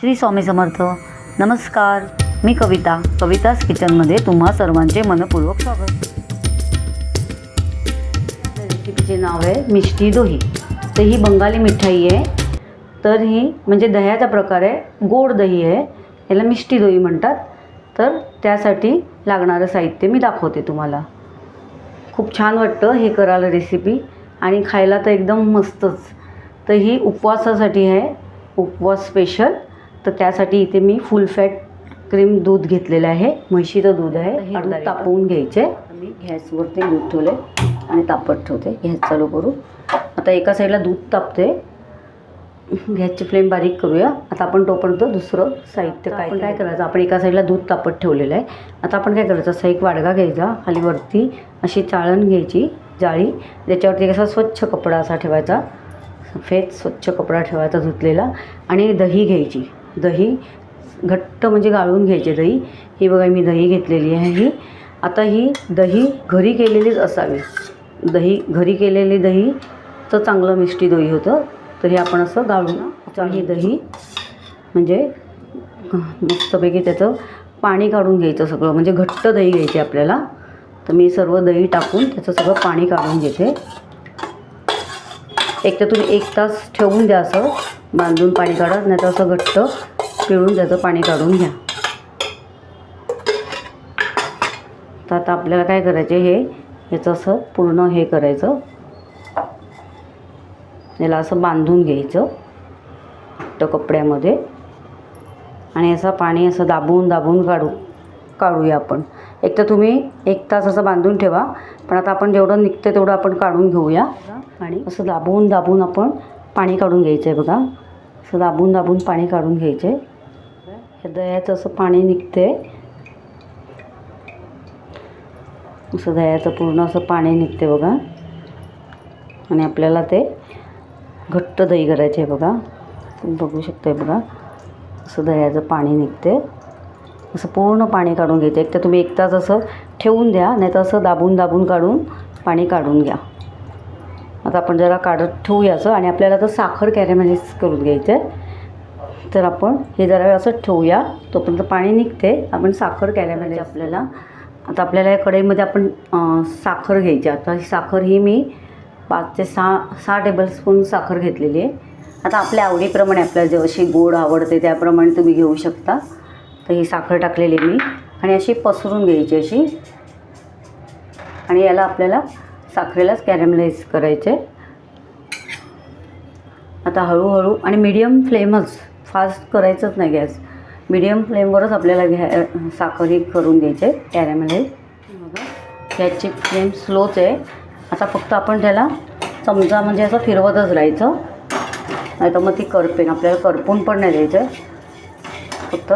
श्री स्वामी समर्थ. नमस्कार. मी कविता. कविताज किचनमध्ये तुम्हा सर्वांचे मनपूर्वक स्वागत. रेसिपीचे नाव आहे मिष्टी दोही. तर ही बंगाली मिठाई आहे. तर ही म्हणजे दह्याचा प्रकार आहे. गोड दही आहे. याला मिष्टी दोही म्हणतात. तर त्यासाठी लागणारं साहित्य मी दाखवते तुम्हाला. खूप छान वाटतं हे करायला रेसिपी. आणि खायला तर एकदम मस्तच. तर ही उपवासासाठी आहे. उपवास स्पेशल तर त्यासाठी इथे मी फुल फॅट क्रीम दूध घेतलेलं आहे. म्हशीचं दूध आहे. हे दूध तापवून घ्यायचे. मी गॅसवरती दूध ठेवले आणि तापत ठेवते. गॅस चालू करू. आता एका साईडला दूध तापते गॅसची फ्लेम बारीक करूया. आता आपण तोपर्यंत दुसरं साहित्य काय काय करायचं? आपण एका साईडला दूध तापत ठेवलेलं आहे. आता आपण काय करायचं? असा एक वाडगा घ्यायचा. खाली वरती अशी चाळण घ्यायची जाळी. त्याच्यावरती असा स्वच्छ कपडा असा ठेवायचा. सफेद स्वच्छ कपडा ठेवायचा धुतलेला. आणि दही घ्यायची. दही घट्ट म्हणजे गाळून घ्यायचे दही. ही बघा मी दही घेतलेली आहे ही. आता ही दही घरी केलेलीच असावी. दही घरी केलेली दही तर चांगलं मिष्टी दही होतं. तर हे आपण असं गाळून ही दही म्हणजे मस्तपैकी त्याचं पाणी काढून घ्यायचं सगळं. म्हणजे घट्ट दही घ्यायची आपल्याला. तर मी सर्व दही टाकून त्याचं सगळं पाणी काढून घेते. एक तर तुम्ही एक तास ठेवून द्या असं. बांधून पाणी काढत नाही तर असं घट्ट पिळून त्याचं पाणी काढून घ्या. तर आता आपल्याला काय करायचे हे याचं असं पूर्ण हे करायचं. याला असं बांधून घ्यायचं घट्ट कपड्यामध्ये. आणि असं पाणी असं दाबून दाबून काढू काढूया आपण. एक तर तुम्ही एक तास असं बांधून ठेवा पण आता आपण जेवढं निघतं तेवढं आपण काढून घेऊया. आणि असं दाबून दाबून आपण पाणी काढून घ्यायचं आहे बघा. असं दाबून दाबून पाणी काढून घ्यायचे हे दह्याचं असं पाणी निघते. असं दह्याचं पूर्ण असं पाणी निघते बघा. आणि आपल्याला ते घट्ट दही करायचे आहे बघा. तुम्ही बघू आहे बघा. असं दह्याचं पाणी निघते. असं पूर्ण पाणी काढून घ्यायचं. एक तर तुम्ही एक तास असं ठेवून द्या नाही तर असं दाबून दाबून काढून पाणी काढून घ्या. आता आपण जरा काढत ठेवूया असं. आणि आपल्याला तर साखर कॅरेमलाइज करून घ्यायचं आहे तर आपण हे जरा वेळ असं ठेवूया. तोपर्यंत पाणी निघते. आपण साखर कॅरेमलाइज आपल्याला. आता आपल्याला या कढईमध्ये आपण साखर घ्यायची आता ही साखर ही मी पाच ते सहा सहा टेबलस्पून साखर घेतलेली आहे. आता आपल्या आवडीप्रमाणे आपल्याला जशी गोड आवडते त्याप्रमाणे तुम्ही घेऊ शकता. तर ही साखर टाकलेली मी. आणि अशी पसरून घ्यायची अशी. आणि याला आपल्याला साखरेलाच कॅरेमलाइज करायचे. आता हळूहळू आणि मीडियम फ्लेमच फास्ट करायचंच नाही गॅस. मिडियम फ्लेमवरच आपल्याला घ्या साखर ही करून घ्यायचे कॅरेमलाइज बघा गॅसची फ्लेम स्लोच आहे. आता फक्त आपण त्याला चमचा म्हणजे असं फिरवतच राहायचं. नाही तर मग ती करपेन आपल्याला करपून पण नाही द्यायचं. फक्त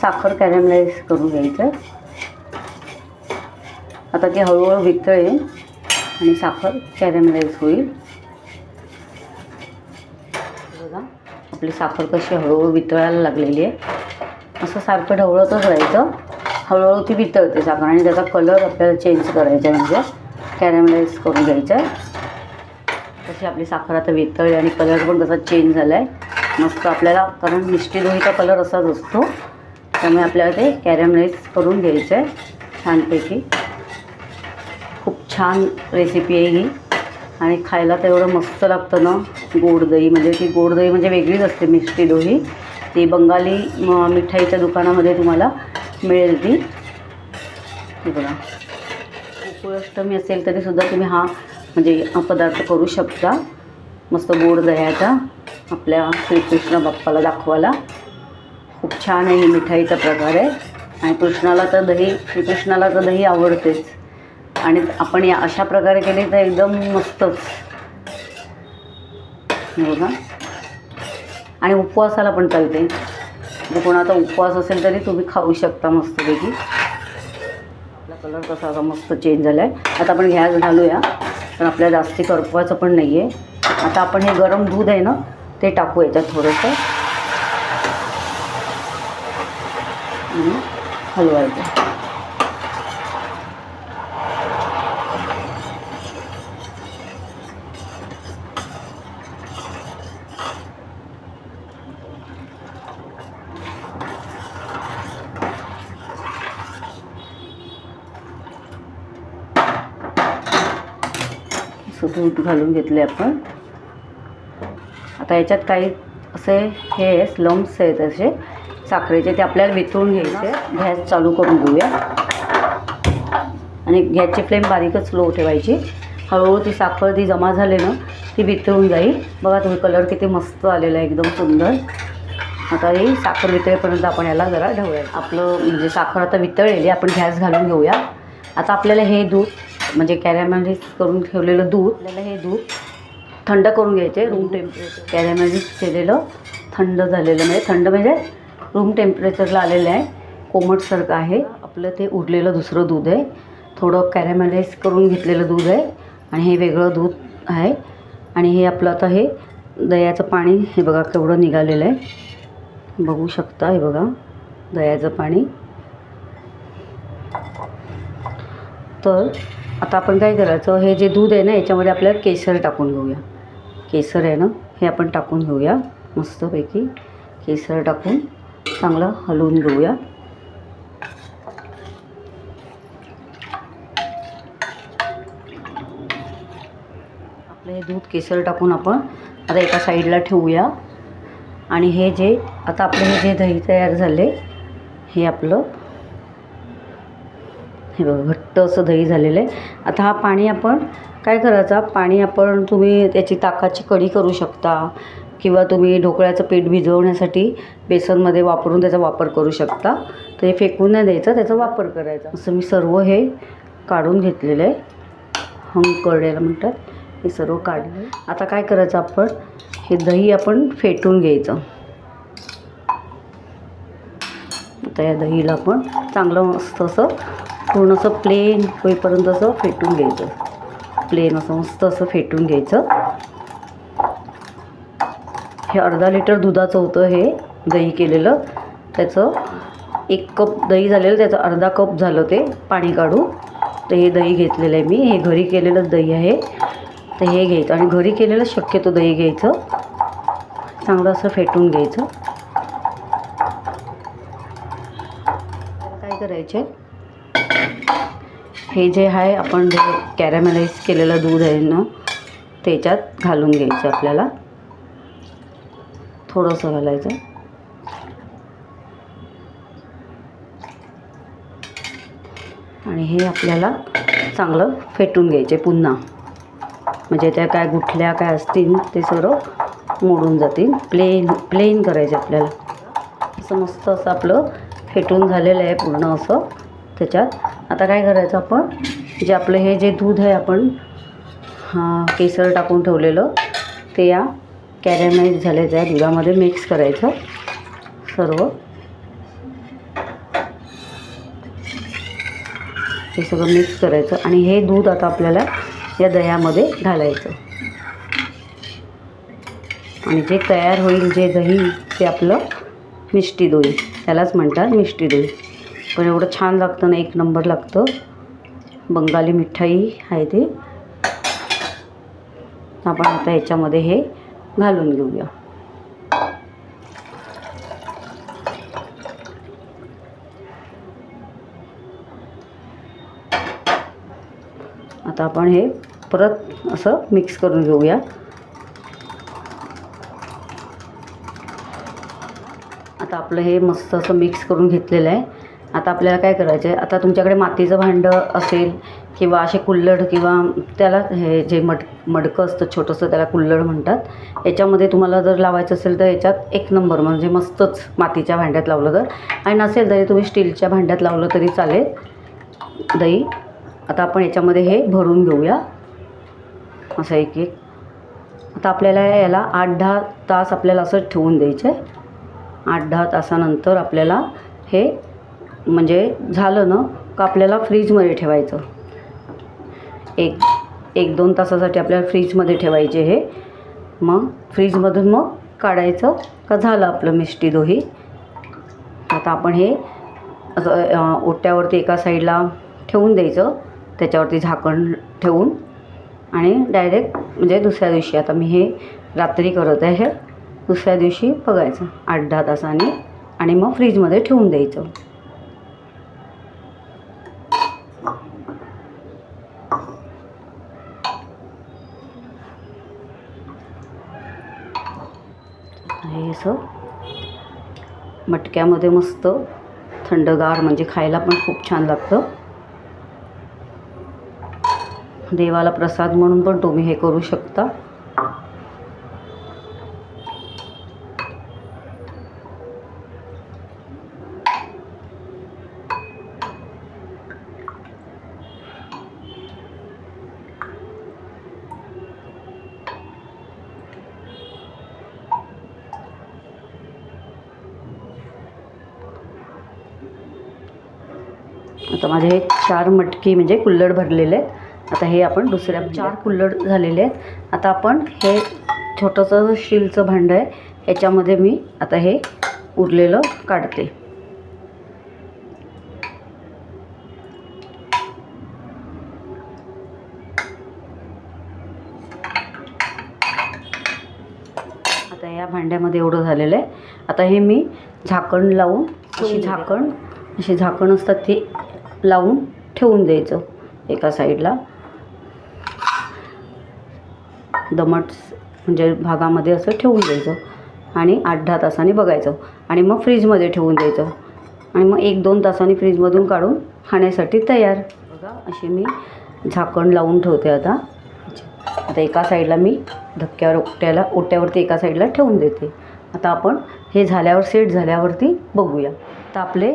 साखर कॅरेमलाइज करून घ्यायचं. आहे आता ती हळूहळू वितळेल आणि साखर कॅरेमलाइज होईल बघा आपली साखर कशी हळूहळू वितळायला लागलेली आहे. असं सारखं ढवळतच राहायचं. हळूहळू ती वितळते साखर आणि त्याचा कलर आपल्याला चेंज करायचा आहे म्हणजे कॅरेमलाइज करून घ्यायचं आहे. तशी आपली साखर आता वितळली आणि कलर पण कसा चेंज झाला आहे मस्त आपल्याला कारण मिष्टी दोहीचा कलर असाच असतो. त्यामुळे आपल्याला ते कॅरेमलाइज करून घ्यायचं आहे छानपैकी. खूप छान रेसिपी आहे ही. आणि खायला तर एवढं मस्त लागतं ना गोड दही. म्हणजे ती गोड दही म्हणजे वेगळीच असते मिष्टी दोही. ती बंगाली मिठाईच्या दुकानामध्ये तुम्हाला मिळेल ती. बघा. गोकुळाष्टमी असेल तरीसुद्धा तुम्ही हा म्हणजे पदार्थ करू शकता. मस्त गोड दह्याचा आपल्या श्रीकृष्ण बाप्पाला दाखवायला. खूप छान आहे ही मिठाईचा प्रकार आहे. आणि कृष्णाला तर दही श्रीकृष्णाला तर दही आवडतेच. आणि आपण या अशा प्रकारे केले तर एकदम मस्तच. बघा. आणि उपवासाला पण चालते. म्हणजे कोणाचा उपवास असेल तरी तुम्ही खाऊ शकता मस्तपैकी. आपला कलर कसा असा मस्त चेंज झाला आहे आता आपण गॅस घालूया. पण आपल्या जास्ती करपवायचं पण नाही आहे आता आपण हे गरम दूध आहे ना ते टाकू याच्यात थोडंसं. हलवायचं. दूध घालून घेतले आपण. आता याच्यात काही असे हे आहे लम्स आहेत असे साखरेचे ते आपल्याला वितळून घ्यायचे. गॅस चालू करून घेऊया. आणि गॅसची फ्लेम बारीकच स्लो ठेवायची. हळूहळू ती साखर ती जमा झाली ना ती वितळून जाईल. बघा तुम्ही कलर किती मस्त आलेला आहे एकदम सुंदर. आता ही साखर वितळेपर्यंत आपण याला जरा ढवूया आपलं म्हणजे साखर आता वितळलेली आपण गॅस घालून घेऊया. आता आपल्याला हे दूध म्हणजे कॅरेमॅलिज करून ठेवलेलं दूध आपल्याला हे दूध थंड करून घ्यायचे रूम टेम्परेचर कॅरेमॅलिज केलेलं थंड झालेलं म्हणजे थंड म्हणजे रूम टेम्परेचरला आलेलं आहे. कोमटसारखं आहे. आपलं ते उरलेलं दुसरं दूध आहे. थोडं कॅरेमॅलाइज करून घेतलेलं दूध आहे. आणि हे वेगळं दूध आहे. आणि हे आपलं आता हे दह्याचं पाणी हे बघा केवढं निघालेलं आहे. बघू शकता हे बघा दह्याचं पाणी. तर आता आपण काय करायचं हे जे दूध आहे ना याच्यामध्ये आपल्याला केसर टाकून घेऊया. केसर आहे ना हे आपण टाकून घेऊया. मस्तपैकी केसर टाकून चांगलं हलवून घेऊया. आपलं हे दूध केसर टाकून आपण आता एका साईडला ठेवूया. आणि हे जे आता आपलं हे जे दही तयार झाले हे आपलं हे बघा घट्ट असं दही झालेलं आहे. आता हा पाणी आपण काय करायचा? पाणी आपण तुम्ही त्याची ताकाची कढी करू शकता किंवा तुम्ही ढोकळ्याचं पीठ भिजवण्यासाठी बेसनमध्ये वापरून त्याचा वापर करू शकता. तर हे फेकून नाही द्यायचं त्याचा वापर करायचा. असं मी सर्व हे काढून घेतलेलं आहे. हंग करड्याला म्हणतात. हे सर्व काढलं आता काय करायचं आपण? हे दही आपण फेटून घ्यायचं. आता या दहीला आपण चांगलं मस्त असं पूर्ण असं प्लेन होईपर्यंत असं फेटून घ्यायचं. प्लेन असं मस्त असं फेटून घ्यायचं. हे अर्धा लिटर दुधाचं होतं हे दही केलेलं. त्याचं एक कप दही झालेलं त्याचं अर्धा कप झालं ते पाणी काढून. तर हे दही घेतलेलं आहे मी. हे घरी केलेलं दही आहे. तर हे घ्यायचं. आणि घरी केलेलं शक्यतो दही घ्यायचं. चांगलं असं फेटून घ्यायचं. काय करायचे हे जे आहे आपण जे कॅरेमलाइज केलेलं दूध आहे ना त्याच्यात घालून घ्यायचं आपल्याला. थोडंसं घालायचं. आणि हे आपल्याला चांगलं फेटून घ्यायचे पुन्हा. म्हणजे त्या काय गुठल्या काय असतील ते सर्व मोडून जातील. प्लेन प्लेन करायचे आपल्याला. असं मस्त असं आपलं फेटून झालेलं आहे पूर्ण असं. त्याच्यात. आता काय करायचं आपण? जे आपलं हे जे दूध आहे आपण केसर टाकून ठेवलेलं ते या कॅरेमाइज झाल्याचं आहे दुधामध्ये मिक्स करायचं. सर्व. हे सगळं मिक्स करायचं आणि हे दूध आता आपल्याला या दह्यामध्ये घालायचं. आणि जे तयार होईल जे दही ते आपलं मिष्टी दोई. त्यालाच म्हणतात मिष्टी दोई. पण एवढं छान लागतं ना एक नंबर लागतं. बंगाली मिठाई आहे ते. आपण आता याच्यामध्ये हे घालून घेऊया. आता आपण हे परत असं मिक्स करून घेऊया. आता आपलं हे मस्त असं मिक्स करून घेतलेलं आहे. आता आपल्याला काय करायचं आहे आता तुमच्याकडे मातीचं भांडं असेल किंवा असे कुल्लड किंवा त्याला हे जे मड मडकं असतं छोटंसं त्याला कुल्लड म्हणतात याच्यामध्ये तुम्हाला जर लावायचं असेल तर याच्यात एक नंबर म्हणजे मस्तच मातीच्या भांड्यात लावलं तर. आणि नसेल तरी तुम्ही स्टीलच्या भांड्यात लावलं तरी चालेल. दही. आता आपण याच्यामध्ये हे भरून घेऊया. असं एक एक. आता आपल्याला याला आठ दहा तास आपल्याला असं ठेवून द्यायचं आहे आठ दहा तासानंतर आपल्याला हे म्हणजे झालं ना का आपल्याला फ्रीजमध्ये ठेवायचं? एक एक दोन तासासाठी आपल्याला फ्रीजमध्ये ठेवायचे हे. मग फ्रीजमधून मग काढायचं का झालं आपलं मिष्टी दोही? आता आपण हे असं ओट्यावरती एका साईडला ठेवून द्यायचं. त्याच्यावरती झाकण ठेवून. आणि डायरेक्ट म्हणजे दुसऱ्या दिवशी आता मी हे रात्री करत आहे हे दुसऱ्या दिवशी बघायचं. आठ दहा तासांनी. आणि मग फ्रीजमध्ये ठेवून द्यायचं. टाकायचं मटक्यामध्ये मस्त थंडगार म्हणजे खायला पण खूप छान लागतं. देवाला प्रसाद म्हणून पण तुम्ही हे करू शकता. आता माझे हे चार मटकी म्हणजे कुल्लड भरलेले आहेत. आता हे आपण दुसऱ्या चार कुल्लड झालेले आहेत. आता आपण हे छोटंसं स्टीलचं भांडं आहे ह्याच्यामध्ये मी आता हे उरलेलं काढते. आता या भांड्यामध्ये एवढं झालेलं आहे. आता हे मी झाकण लावून अशी झाकण अशी झाकण असतात ती लावून ठेवून द्यायचं एका साईडला. दमट म्हणजे भागामध्ये असं ठेवून द्यायचं आणि आठ दहा तासांनी बघायचं आणि मग फ्रीजमध्ये ठेवून द्यायचं. आणि मग एक दोन तासांनी फ्रीजमधून काढून खाण्यासाठी तयार. बघा अशी मी झाकण लावून ठेवते आता. आता एका साईडला मी धक्क्यावर ओट्याला ओट्यावरती एका साईडला ठेवून देते. आता आपण हे झाल्यावर सेट झाल्यावरती बघूया. तर आपले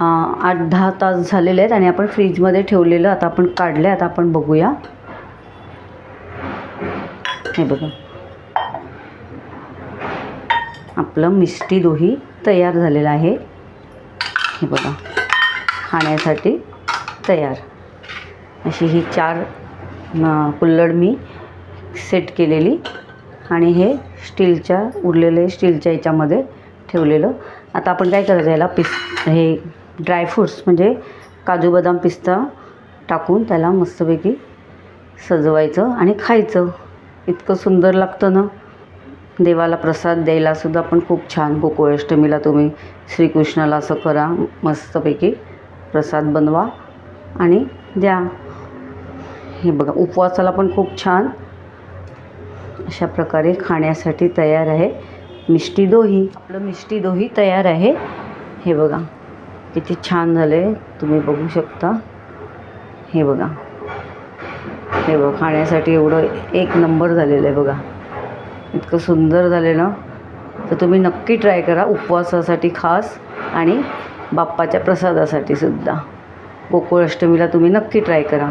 आठ दहा तास झालेले आहेत आणि आपण फ्रीजमध्ये ठेवलेलं आता आपण काढलं आहे आता आपण बघूया. हे बघा. आपलं मिष्टी दोही तयार झालेलं आहे. हे बघा. खाण्यासाठी तयार. अशी ही चार कुल्लड कुल्हड मी सेट केलेली आणि हे स्टीलच्या उरलेले स्टीलच्या याच्यामध्ये ठेवलेलं. आता आपण काय करायचं याला पिस हे ड्रायफ्रूट्स म्हणजे काजू बदाम पिस्ता टाकून त्याला मस्तपैकी सजवायचं आणि खायचं. इतकं सुंदर लागतं ना. देवाला प्रसाद द्यायलासुद्धा पण खूप छान. गोकुळाष्टमीला तुम्ही श्रीकृष्णाला असं करा. मस्तपैकी प्रसाद बनवा आणि द्या. हे बघा उपवासाला पण खूप छान. अशा प्रकारे खाण्यासाठी तयार आहे मिष्टी दोही. आपलं मिष्टी दोही तयार आहे. हे बघा. किती छान झाले. तुम्ही बघू शकता. हे बघा. हे बघा खाण्यासाठी एवढं एक नंबर झालेलं आहे बघा. इतकं सुंदर झालेलं. तर तुम्ही नक्की ट्राय करा उपवासासाठी खास आणि बाप्पाच्या प्रसादासाठी सुद्धा. गोकुळ अष्टमीला तुम्ही नक्की ट्राय करा.